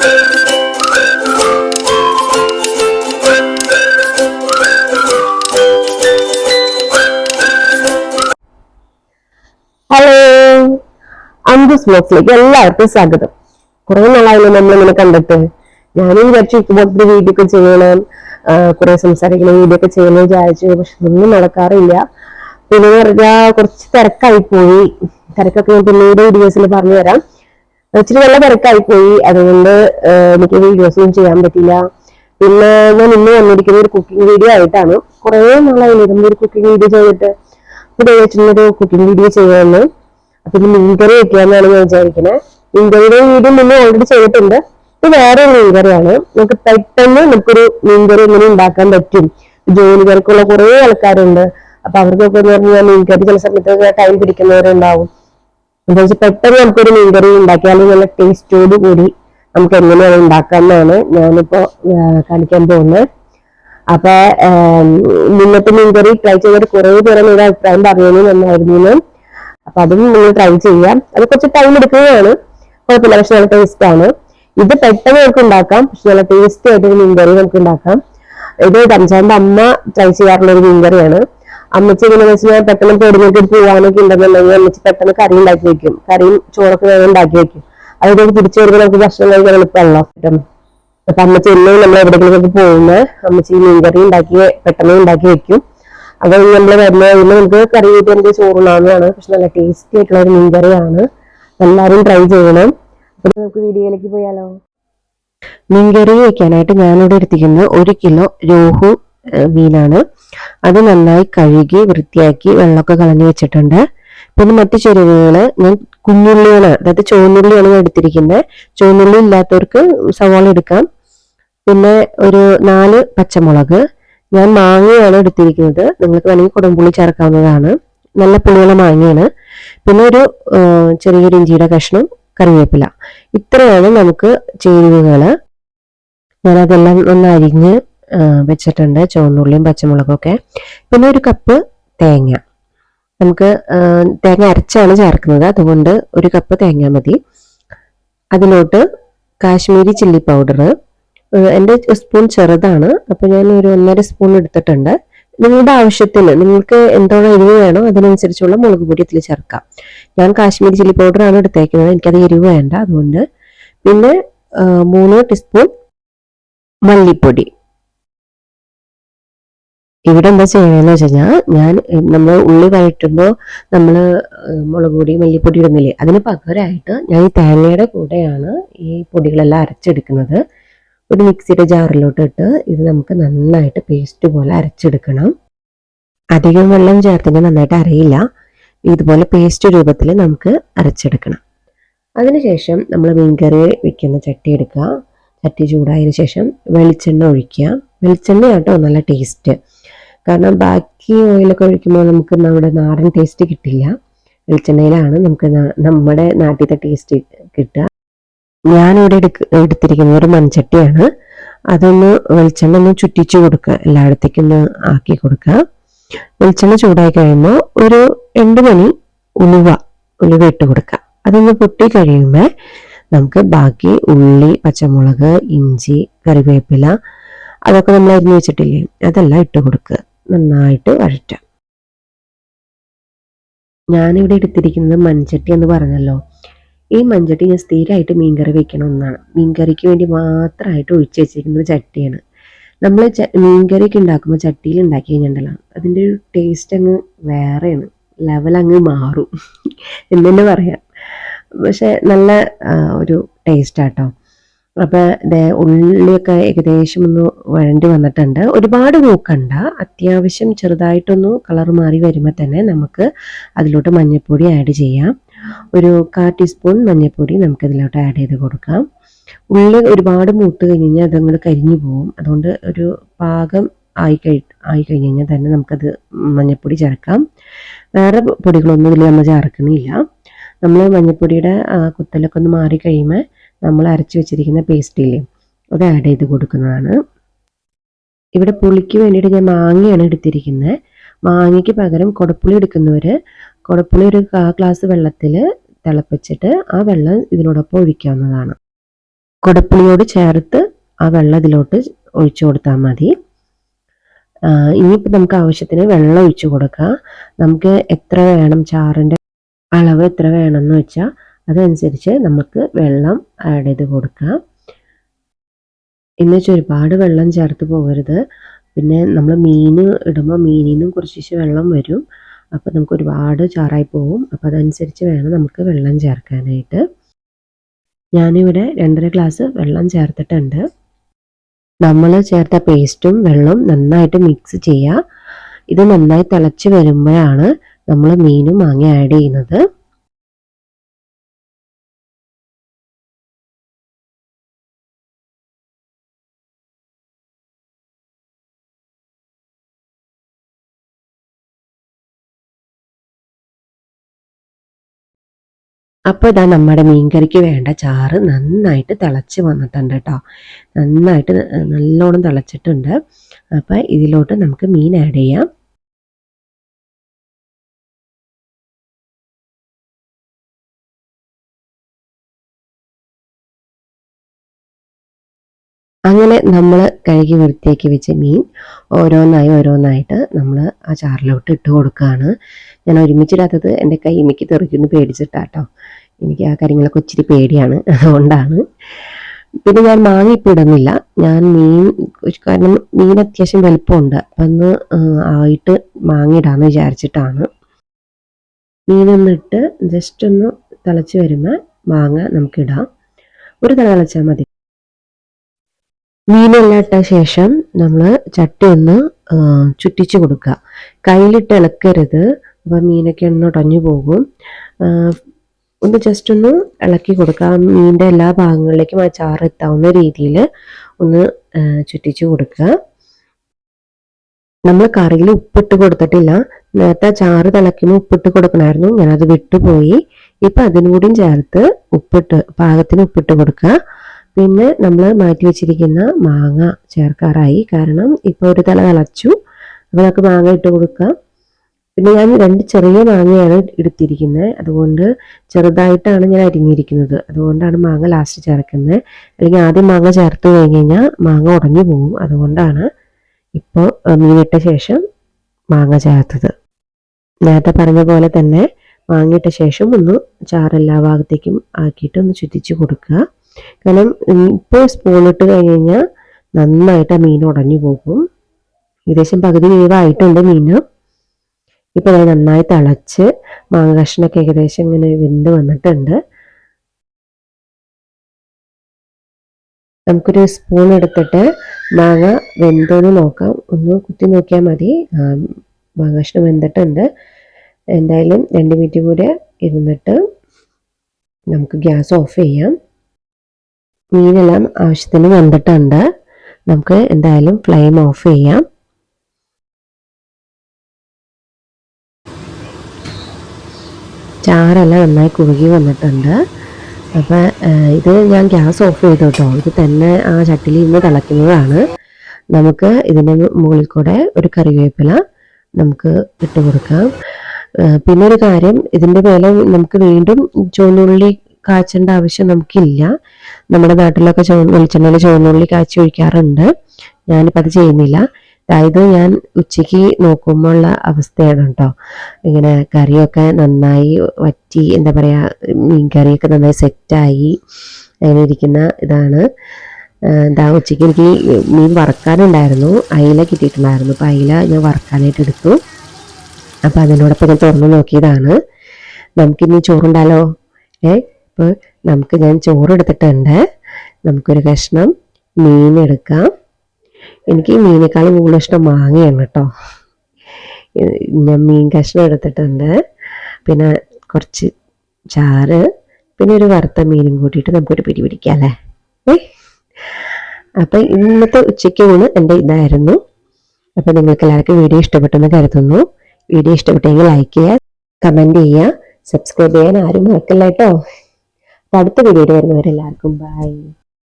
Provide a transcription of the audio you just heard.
Hello അന്തസ് ബ്ലോഗ്സിലേക്ക് എല്ലാവർക്കും സ്വാഗതം. കുറെ നാളായാലും നമ്മൾ ഇങ്ങനെ കണ്ടിട്ട്. ഞാനും വിചാരിച്ചു ഇതുപോലത്തെ വീഡിയോ ഒക്കെ ചെയ്യണം. കുറെ സംസാരിക്കണം വീഡിയോ ഒക്കെ ചെയ്യണം വിചാരിച്ചു. പക്ഷെ ഒന്നും നടക്കാറില്ല. പിന്നെ പറഞ്ഞാൽ കുറച്ച് തിരക്കായി പോയി. തിരക്കൊക്കെ ഞാൻ പിന്നീട് വീഡിയോസിൽ പറഞ്ഞു തരാം ഇച്ചിരി നല്ല തിരക്കായി പോയി. അതുകൊണ്ട് എനിക്ക് വീഡിയോസ് ഒന്നും ചെയ്യാൻ പറ്റില്ല. പിന്നെ ഞാൻ ഇന്ന് വന്നിരിക്കുന്ന ഒരു കുക്കിംഗ് വീഡിയോ ആയിട്ടാണ്. കുറേ നാളായി നാളായില്ലേ ഒരു കുക്കിംഗ് വീഡിയോ ചെയ്തിട്ട്. ഇവിടെ വെച്ചിട്ടൊരു കുക്കിംഗ് വീഡിയോ ചെയ്യാമെന്ന് അപ്പൊ ഇത് മീൻകറി വെക്കാന്നാണ് ഞാൻ വിചാരിക്കുന്നത് മീൻകറിയുടെ വീഡിയോ മുന്നേ ഓൾറെഡി ചെയ്തിട്ടുണ്ട്. ഇത് വേറെ ഒരു മീൻകറിയാണ് നമുക്ക് പെട്ടെന്ന് നമുക്കൊരു മീൻകറി എങ്ങനെ ഉണ്ടാക്കാൻ പറ്റും. ജോലികൾക്കുള്ള കുറേ ആൾക്കാരുണ്ട്. അപ്പൊ അവർക്കൊക്കെ എന്ന് പറഞ്ഞാൽ മീൻകറി ചില സമയത്ത് ടൈം പിടിക്കുന്നവരുണ്ടാവും. എന്താ വെച്ചാൽ പെട്ടെന്ന് നമുക്കൊരു മീൻകറി ഉണ്ടാക്കിയാൽ നല്ല ടേസ്റ്റോട് കൂടി നമുക്ക് എങ്ങനെയാണ് ഉണ്ടാക്കാമെന്നാണ് ഞാനിപ്പോ കാണിക്കാൻ പോകുന്നത്. അപ്പൊ മുന്നത്തെ മീൻകറി ട്രൈ ചെയ്തിട്ട് കുറെ പേരെ നിങ്ങളുടെ അഭിപ്രായം പറഞ്ഞു നന്നായിരുന്നു അപ്പൊ അതും നിങ്ങൾ ട്രൈ ചെയ്യാം. അത് കുറച്ച് ടൈം എടുക്കുകയാണ് കുഴപ്പമില്ല പക്ഷെ നല്ല ടേസ്റ്റ് ആണ്. ഇത് പെട്ടെന്ന് നമുക്ക് ഉണ്ടാക്കാം പക്ഷെ നല്ല ടേസ്റ്റി ആയിട്ട് മീൻ മീൻകറി നമുക്ക് ഉണ്ടാക്കാം. ഇത് റംസാന്റെ അമ്മ ട്രൈ ചെയ്യാറുള്ള ഒരു മീൻകറിയാണ്. അമ്മച്ചി എങ്ങനെയാണെന്ന് വെച്ചാൽ പെട്ടെന്ന് പൊടിഞ്ഞിട്ട് പോകാനൊക്കെ ഉണ്ടെന്നുണ്ടെങ്കിൽ അമ്മച്ചി പെട്ടെന്ന് കറി ഉണ്ടാക്കി വെക്കും. കറിയും ചോറൊക്കെ വേഗം ഉണ്ടാക്കി വെക്കും. അതുകൊണ്ട് തിരിച്ചു വരുമ്പോൾ നമുക്ക് ഭക്ഷണം കഴിക്കാൻ എളുപ്പമല്ലോ അപ്പൊ അമ്മച്ചി എന്നും നമ്മൾ എവിടെയെങ്കിലും പോകുന്നത് അമ്മച്ചി മീൻ കറി ഉണ്ടാക്കി പെട്ടെന്ന് ഉണ്ടാക്കി വെക്കും. അത് നമ്മൾ വരുന്ന കഴിയുമ്പോൾ നമുക്ക് കറി കൂട്ടി നമുക്ക് ചോറുണ്ടാവുന്നതാണ് പക്ഷെ നല്ല ടേസ്റ്റി ആയിട്ടുള്ള ഒരു മീൻകറിയാണ്. എല്ലാവരും ട്രൈ ചെയ്യണം. അപ്പൊ നമുക്ക് വീഡിയോയിലേക്ക് പോയാലോ? മീൻകറി വെക്കാനായിട്ട് ഞാനിവിടെ എടുത്തിരിക്കുന്നത് ഒരു കിലോ രോഹു മീനാണ് അത് നന്നായി കഴുകി വൃത്തിയാക്കി വെള്ളമൊക്കെ കളഞ്ഞു വെച്ചിട്ടുണ്ട്. പിന്നെ മറ്റു ചേരുവകൾ ഞാൻ കുഞ്ഞുള്ളിയാണ് അതായത് ചുവന്നുള്ളിയാണ് ഞാൻ എടുത്തിരിക്കുന്നത് ചുവന്നുള്ളി ഇല്ലാത്തവർക്ക് സവാള എടുക്കാം. പിന്നെ ഒരു നാല് പച്ചമുളക്. ഞാൻ മാങ്ങയാണ് എടുത്തിരിക്കുന്നത്. നിങ്ങൾക്ക് വേണമെങ്കിൽ കുടംപുള്ളി ചേർക്കാവുന്നതാണ്. നല്ല പുളിയുള്ള മാങ്ങയാണ്. പിന്നെ ഒരു ചെറിയൊരു ഇഞ്ചിയുടെ കഷ്ണം കറിവേപ്പില. ഇത്രയാണ് നമുക്ക് ചേരുവകൾ ഞാനതെല്ലാം ഒന്ന് അരിഞ്ഞ് വെച്ചിട്ടുണ്ട്. ചുവന്നുള്ളിയും പച്ചമുളകും ഒക്കെ പിന്നെ ഒരു കപ്പ് തേങ്ങ. നമുക്ക് തേങ്ങ അരച്ചാണ് ചേർക്കുന്നത്. അതുകൊണ്ട് ഒരു കപ്പ് തേങ്ങ മതി. അതിലോട്ട് കാശ്മീരി ചില്ലി പൗഡർ എന്റെ സ്പൂൺ ചെറുതാണ്. അപ്പോൾ ഞാൻ ഒരു ഒന്നര സ്പൂൺ എടുത്തിട്ടുണ്ട്. നിങ്ങളുടെ ആവശ്യത്തിന് നിങ്ങൾക്ക് എന്തോളം എരിവ് വേണോ അതിനനുസരിച്ചുള്ള മുളക് പൊടി ഇതിൽ ചേർക്കാം. ഞാൻ കാശ്മീരി ചില്ലി പൗഡറാണ് എടുത്തേക്കുന്നത്. എനിക്കത് എരിവ് വേണ്ട. അതുകൊണ്ട് പിന്നെ മൂന്ന് ടീസ്പൂൺ മല്ലിപ്പൊടി. ഇവിടെ എന്താ ചെയ്യണമെന്ന് വെച്ച് കഴിഞ്ഞാൽ ഞാൻ നമ്മൾ ഉള്ളി വഴറ്റുമ്പോൾ നമ്മൾ മുളക് പൊടി മല്ലിപ്പൊടി ഇടുന്നില്ലേ അതിന് പകരമായിട്ട് ഞാൻ ഈ തേങ്ങയുടെ കൂടെയാണ് ഈ പൊടികളെല്ലാം അരച്ചെടുക്കുന്നത്. ഒരു മിക്സിയുടെ ജാറിലോട്ട് ഇട്ട് ഇത് നമുക്ക് നന്നായിട്ട് പേസ്റ്റ് പോലെ അരച്ചെടുക്കണം. അധികം വെള്ളം ചേർത്തിട്ട് നന്നായിട്ട് അരയില്ല. ഇതുപോലെ പേസ്റ്റ് രൂപത്തിൽ നമുക്ക് അരച്ചെടുക്കണം. അതിനുശേഷം നമ്മൾ മീൻകറി വെക്കുന്ന ചട്ടി എടുക്കുക. ചട്ടി ചൂടായതിനു ശേഷം വെളിച്ചെണ്ണ ഒഴിക്കുക. വെളിച്ചെണ്ണ കേട്ടോ നല്ല ടേസ്റ്റ്. കാരണം ബാക്കി ഓയിലൊക്കെ ഒഴിക്കുമ്പോൾ നമുക്ക് നമ്മുടെ നാടൻ ടേസ്റ്റ് കിട്ടില്ല. വെളിച്ചെണ്ണയിലാണ് നമുക്ക് നമ്മുടെ നാട്ടിലത്തെ ടേസ്റ്റ് കിട്ടുക. ഞാനിവിടെ എടുക്ക എടുത്തിരിക്കുന്നത് ഒരു മൺചട്ടിയാണ്. അതൊന്ന് വെളിച്ചെണ്ണ ഒന്ന് ചുറ്റിച്ചു കൊടുക്കുക. എല്ലായിടത്തേക്കും ഒന്ന് ആക്കി കൊടുക്കുക. വെളിച്ചെണ്ണ ചൂടായി കഴിയുമ്പോൾ ഒരു രണ്ട് മണി ഉലുവ ഉലുവ ഇട്ട് കൊടുക്കുക. അതൊന്ന് പൊട്ടി കഴിയുമ്പോൾ നമുക്ക് ബാക്കി ഉള്ളി പച്ചമുളക് ഇഞ്ചി കറിവേപ്പില അതൊക്കെ നമ്മൾ അരിഞ്ഞു വെച്ചിട്ടില്ലേ? അതെല്ലാം ഇട്ട് കൊടുക്കുക. നന്നായിട്ട് വഴറ്റാം. ഞാനിവിടെ എടുത്തിരിക്കുന്നത് മൺചട്ടി എന്ന് പറഞ്ഞല്ലോ. ഈ മൺചട്ടി ഞാൻ സ്ഥിരമായിട്ട് മീൻകറി വെക്കണ ഒന്നാണ്. മീൻകറിക്ക് വേണ്ടി മാത്രമായിട്ട് ഒഴിച്ചു വെച്ചിരിക്കുന്ന ചട്ടിയാണ്. നമ്മൾ മീൻകറിയൊക്കെ ഉണ്ടാക്കുമ്പോൾ ചട്ടിയിൽ ഉണ്ടാക്കി കഴിഞ്ഞിട്ടുണ്ടല്ലോ. അതിന്റെ ഒരു ടേസ്റ്റ് അങ്ങ് വേറെയാണ്. ലെവൽ അങ്ങ് മാറും. എന്ന് പറയാം. പക്ഷെ നല്ല ഒരു ടേസ്റ്റ് ആട്ടോ. അപ്പോൾ ഉള്ളിയൊക്കെ ഏകദേശം ഒന്ന് വഴണ്ടി വന്നിട്ടുണ്ട്. ഒരുപാട് നോക്കണ്ട അത്യാവശ്യം ചെറുതായിട്ടൊന്ന് കളർ മാറി വരുമ്പോൾ തന്നെ നമുക്ക് അതിലോട്ട് മഞ്ഞൾപ്പൊടി ആഡ് ചെയ്യാം. ഒരു കാ ടീസ്പൂൺ മഞ്ഞൾപ്പൊടി നമുക്ക് ഇതിലോട്ട് ആഡ് ചെയ്ത് കൊടുക്കാം. ഉള്ളി ഒരുപാട് മൂത്ത് കഴിഞ്ഞ് കഴിഞ്ഞാൽ അതങ്ങോട്ട് കരിഞ്ഞു പോകും അതുകൊണ്ട് ഒരു പാകം ആയി കഴി ആയി കഴിഞ്ഞ് കഴിഞ്ഞാൽ തന്നെ നമുക്കത് മഞ്ഞൾപ്പൊടി ചേർക്കാം. വേറെ പൊടികളൊന്നും ഇതിൽ നമ്മൾ ചേർക്കണില്ല. നമ്മൾ മഞ്ഞൾപ്പൊടിയുടെ കുത്തലൊക്കെ ഒന്ന് മാറി കഴിയുമ്പോൾ നമ്മൾ അരച്ച് വെച്ചിരിക്കുന്ന പേസ്റ്റില്ലേ അത് ആഡ് ചെയ്ത് കൊടുക്കുന്നതാണ്. ഇവിടെ പുളിക്ക് വേണ്ടിയിട്ട് ഞാൻ മാങ്ങയാണ് എടുത്തിരിക്കുന്നത്. മാങ്ങയ്ക്ക് പകരം കുടപ്പുളി എടുക്കുന്നവർ കുടപ്പുളി ഒരു കാ ഗ്ലാസ് വെള്ളത്തിൽ തിളപ്പിച്ചിട്ട് ആ വെള്ളം ഇതിനോടൊപ്പം ഒഴിക്കാവുന്നതാണ്. കുടപ്പുളിയോട് ചേർത്ത് ആ വെള്ളം ഇതിലോട്ട് ഒഴിച്ചു കൊടുത്താൽ മതി. ഇനിയിപ്പോൾ നമുക്ക് ആവശ്യത്തിന് വെള്ളം ഒഴിച്ചു കൊടുക്കുക നമുക്ക് എത്ര വേണം? ചാറിന്റെ അളവ് എത്ര വേണമെന്ന് വെച്ചാൽ അതനുസരിച്ച് നമുക്ക് വെള്ളം ആഡ് ചെയ്ത് കൊടുക്കാം. എന്ന് വെച്ചാൽ ഒരുപാട് വെള്ളം ചേർത്ത് പോകരുത്. പിന്നെ നമ്മൾ മീൻ ഇടുമ്പോൾ മീനിൽ നിന്നും കുറച്ച് വെള്ളം വരും. അപ്പോൾ നമുക്ക് ഒരുപാട് ചാറായി പോകും അപ്പോൾ അതനുസരിച്ച് വേണം നമുക്ക് വെള്ളം ചേർക്കാനായിട്ട്. ഞാനിവിടെ രണ്ടര ഗ്ലാസ് വെള്ളം ചേർത്തിട്ടുണ്ട്. നമ്മൾ ചേർത്ത പേസ്റ്റും വെള്ളവും നന്നായിട്ട് മിക്സ് ചെയ്യുക ഇത് നന്നായി തിളച്ച് വരുമ്പോഴാണ് നമ്മൾ മീനും മാങ്ങ ആഡ് ചെയ്യുന്നത്. അപ്പോൾ ഇതാ നമ്മുടെ മീൻകറിക്ക് വേണ്ട ചാറ് നന്നായിട്ട് തിളച്ച് വന്നിട്ടുണ്ട് കേട്ടോ നന്നായിട്ട് നല്ലോണം തിളച്ചിട്ടുണ്ട്. അപ്പോൾ ഇതിലോട്ട് നമുക്ക് മീൻ ആഡ് ചെയ്യാം. അങ്ങനെ നമ്മൾ കഴുകി വൃത്തിയാക്കി വെച്ച മീൻ ഓരോന്നായി ഓരോന്നായിട്ട് നമ്മൾ ആ ചാറിലോട്ട് ഇട്ട് കൊടുക്കുകയാണ് ഞാൻ ഒരുമിച്ചിടാത്തത് എന്റെ കൈമിക്ക് തെറിക്കുന്നു പേടിച്ചിട്ടാട്ടോ. എനിക്ക് ആ കാര്യങ്ങളൊക്കെ ഒത്തിരി പേടിയാണ്. അതുകൊണ്ടാണ്. പിന്നെ ഞാൻ മാങ്ങ ഇപ്പം ഇടുന്നില്ല. ഞാൻ മീൻ കാരണം മീൻ അത്യാവശ്യം വലുപ്പമുണ്ട്. അപ്പം ഒന്ന് ആയിട്ട് മാങ്ങ ഇടാമെന്ന് വിചാരിച്ചിട്ടാണ്. മീനൊന്നിട്ട് ജസ്റ്റ് ഒന്ന് തിളച്ച് വരുമ്പോൾ മാങ്ങ നമുക്കിടാം ഒരു തല തിളച്ചാൽ മതി. മീനെല്ലാം ഇട്ട ശേഷം നമ്മൾ ചട്ടി ഒന്ന് ചുറ്റിച്ച് കൊടുക്കുക. കയ്യിലിട്ട് ഇളക്കരുത്. അപ്പം മീനൊക്കെ ഒന്ന് ഉടഞ്ഞു പോകും. ഒന്ന് ജസ്റ്റ് ഒന്ന് ഇളക്കി കൊടുക്കുക മീനിന്റെ എല്ലാ ഭാഗങ്ങളിലേക്കും ആ ചാറ് എത്താവുന്ന രീതിയിൽ ഒന്ന് ചുറ്റിച്ച് കൊടുക്കുക. നമ്മൾ കറിയിൽ ഉപ്പിട്ട് കൊടുത്തിട്ടില്ല. നേരത്തെ ചാറ് തിളയ്ക്കുമ്പോൾ ഉപ്പിട്ട് കൊടുക്കണമായിരുന്നു. ഞാനത് വിട്ടുപോയി. ഇപ്പം അതിനുകൂടിയും ചേർത്ത് ഉപ്പിട്ട് പാകത്തിന് ഉപ്പിട്ട് കൊടുക്കുക. പിന്നെ നമ്മൾ മാറ്റി വെച്ചിരിക്കുന്ന മാങ്ങ ചേർക്കാറായി. കാരണം ഇപ്പോൾ ഒരു തല തിളച്ചു. അപ്പോൾ നമുക്ക് മാങ്ങ ഇട്ട് കൊടുക്കാം. പിന്നെ ഞാൻ രണ്ട് ചെറിയ മാങ്ങയാണ് എടുത്തിരിക്കുന്നത്. അതുകൊണ്ട് ചെറുതായിട്ടാണ് ഞാൻ അരിഞ്ഞിരിക്കുന്നത്. അതുകൊണ്ടാണ് മാങ്ങ ലാസ്റ്റ് ചേർക്കുന്നത്. അല്ലെങ്കിൽ ആദ്യം മാങ്ങ ചേർത്ത് കഴിഞ്ഞ് കഴിഞ്ഞാൽ മാങ്ങ ഉടഞ്ഞു പോകും. അതുകൊണ്ടാണ് ഇപ്പോൾ മീനിട്ട ശേഷം മാങ്ങ ചേർത്തത്. നേരത്തെ പറഞ്ഞ പോലെ തന്നെ മാങ്ങയിട്ട ശേഷം ഒന്ന് ചാറെല്ലാ ഭാഗത്തേക്കും ആക്കിയിട്ട് ഒന്ന് ചുറ്റിച്ച് കൊടുക്കുക. കാരണം ഇപ്പോൾ സ്പൂണിട്ട് കഴിഞ്ഞ് കഴിഞ്ഞാൽ നന്നായിട്ട് ആ മീൻ ഉടഞ്ഞു പോകും. ഏകദേശം പകുതി വേവായിട്ടുണ്ട് മീൻ. ഇപ്പോൾ അത് നന്നായി തിളച്ച് മാങ്ങ കഷ്ണൊക്കെ ഏകദേശം ഇങ്ങനെ വെന്ത് വന്നിട്ടുണ്ട്. നമുക്കൊരു സ്പൂൺ എടുത്തിട്ട് മാങ്ങ വെന്തോന്ന് നോക്കാം. ഒന്ന് കുത്തി നോക്കിയാൽ മതി. മാങ്ങ കഷ്ണം വെന്തിട്ടുണ്ട്. എന്തായാലും രണ്ട് മിനിറ്റ് കൂടെ ഇരുന്നിട്ട് നമുക്ക് ഗ്യാസ് ഓഫ് ചെയ്യാം. മീനെല്ലാം ആവശ്യത്തിന് വെന്തിട്ടുണ്ട് നമുക്ക് എന്തായാലും ഫ്ലെയിം ഓഫ് ചെയ്യാം. ചാറെല്ലാം നന്നായി കുറുകി വന്നിട്ടുണ്ട്. അപ്പം ഇത് ഞാൻ ഗ്യാസ് ഓഫ് ചെയ്തു കേട്ടോ. ഇത് തന്നെ ആ ചട്ടിയിൽ നിന്ന് തിളയ്ക്കുന്നതാണ്. നമുക്ക് ഇതിന്റെ മുകളിൽ കൂടെ ഒരു കറിവേപ്പില നമുക്ക് ഇട്ട് കൊടുക്കാം. പിന്നെ ഒരു കാര്യം ഇതിന്റെ മേലെ നമുക്ക് വീണ്ടും ചുവന്നുള്ളി കാച്ചേണ്ട ആവശ്യം നമുക്കില്ല. നമ്മുടെ നാട്ടിലൊക്കെ ചുവ വെളിച്ചെണ്ണയിൽ ചുവന്നുള്ളി കാച്ചി ഒഴിക്കാറുണ്ട്. ഞാനിപ്പോൾ അത് ചെയ്യുന്നില്ല. അതായത് ഞാൻ ഉച്ചയ്ക്ക് നോക്കുമ്പോൾ ഉള്ള അവസ്ഥയാണ് കേട്ടോ. ഇങ്ങനെ കറിയൊക്കെ നന്നായി വറ്റി എന്താ പറയുക മീൻ കറിയൊക്കെ നന്നായി സെറ്റായി അങ്ങനെ ഇരിക്കുന്ന ഇതാണ്. എന്താ ഉച്ചയ്ക്ക് എനിക്ക് മീൻ വറക്കാനുണ്ടായിരുന്നു. അയില കിട്ടിയിട്ടുണ്ടായിരുന്നു. അപ്പോൾ അയില ഞാൻ വറക്കാനായിട്ട് എടുത്തു. അപ്പോൾ അതിനോടൊപ്പം ഞാൻ തുറന്നു നോക്കിയതാണ്. നമുക്കിനി ചോറുണ്ടാലോ? ഏ ഇപ്പോൾ നമുക്ക് ഞാൻ ചോറ് എടുത്തിട്ടുണ്ട്. നമുക്കൊരു കഷ്ണം മീൻ എടുക്കാം. എനിക്ക് ഈ മീനേക്കാളും കൂടുതൽ ഇഷ്ടം മാങ്ങയാണ് കേട്ടോ. ഞാൻ മീൻ കഷ്ണം എടുത്തിട്ടുണ്ട്. പിന്നെ കുറച്ച് ചാറ് പിന്നെ ഒരു വറുത്ത മീനും കൂട്ടിയിട്ട് നമുക്കൊരു പിടി പിടിക്കാം അല്ലേ? ഏ? അപ്പം ഇന്നത്തെ ഉച്ചയ്ക്ക് ഊണ് എന്റെ ഇതായിരുന്നു. അപ്പം നിങ്ങൾക്ക് എല്ലാവർക്കും വീഡിയോ ഇഷ്ടപ്പെട്ടെന്ന് കരുതുന്നു. വീഡിയോ ഇഷ്ടപ്പെട്ടെങ്കിൽ ലൈക്ക് ചെയ്യുക കമന്റ് ചെയ്യുക സബ്സ്ക്രൈബ് ചെയ്യാൻ ആരും മറക്കില്ല കേട്ടോ. അടുത്ത വീഡിയോയിൽ വരുന്നവരെല്ലാവർക്കും ബൈ